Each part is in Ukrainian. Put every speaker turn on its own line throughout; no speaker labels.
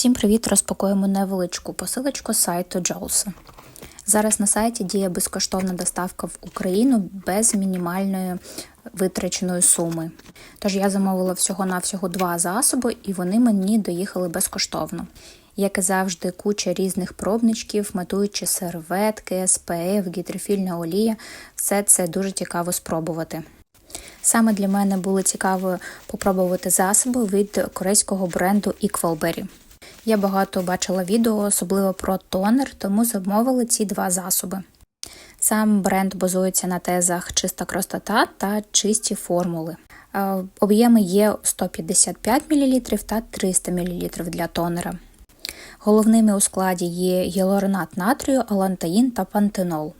Всім привіт! Розпакуємо невеличку посилочку сайту Джолса. Зараз на сайті діє безкоштовна доставка в Україну без мінімальної витраченої суми. Тож я замовила всього-навсього два засоби, і вони мені доїхали безкоштовно. Як і завжди, куча різних пробничків, матуючі серветки, СПФ, гідрофільна олія все це дуже цікаво спробувати. Саме для мене було цікаво попробувати засоби від корейського бренду Equalberry. Я багато бачила відео, особливо про тонер, тому замовили ці два засоби. Сам бренд базується на тезах чиста простота та чисті формули. Е, Об'єми є 155 мл та 300 мл для тонера. Головними у складі є гіалуронат натрію, алантаїн та пантенол.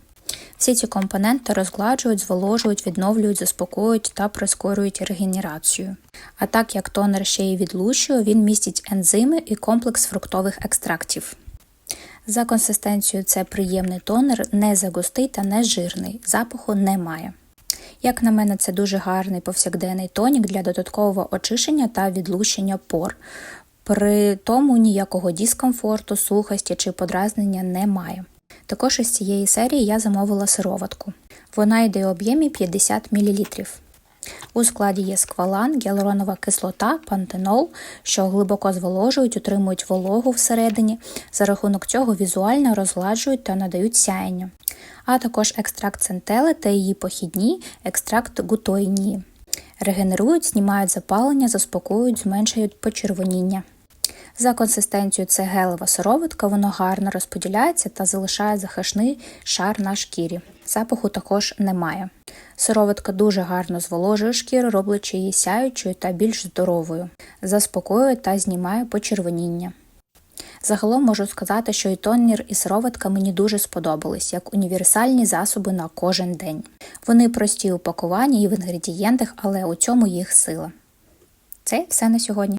Всі ці компоненти розгладжують, зволожують, відновлюють, заспокоюють та прискорюють регенерацію. А так як тонер ще й відлущує, він містить ензими і комплекс фруктових екстрактів. За консистенцією це приємний тонер, не загустий та не жирний, запаху немає. Як на мене, це дуже гарний повсякденний тонік для додаткового очищення та відлущення пор. При тому ніякого дискомфорту, сухості чи подразнення немає. Також із цієї серії я замовила сироватку. Вона йде у об'ємі 50 мл. У складі є сквалан, гіалуронова кислота, пантенол, що глибоко зволожують, утримують вологу всередині, за рахунок цього візуально розгладжують та надають сяєння, а також екстракт центели та її похідні, екстракт гутоїнії. Регенерують, знімають запалення, заспокоюють, зменшують почервоніння. За консистенцією це гелева сироватка, воно гарно розподіляється та залишає захисний шар на шкірі. Запаху також немає. Сироватка дуже гарно зволожує шкіру, роблячи її сяючою та більш здоровою, заспокоює та знімає почервоніння. Загалом можу сказати, що і тонір, і сироватка мені дуже сподобались, як універсальні засоби на кожен день. Вони прості у пакуванні і в інгредієнтах, але у цьому їх сила. Це все на сьогодні.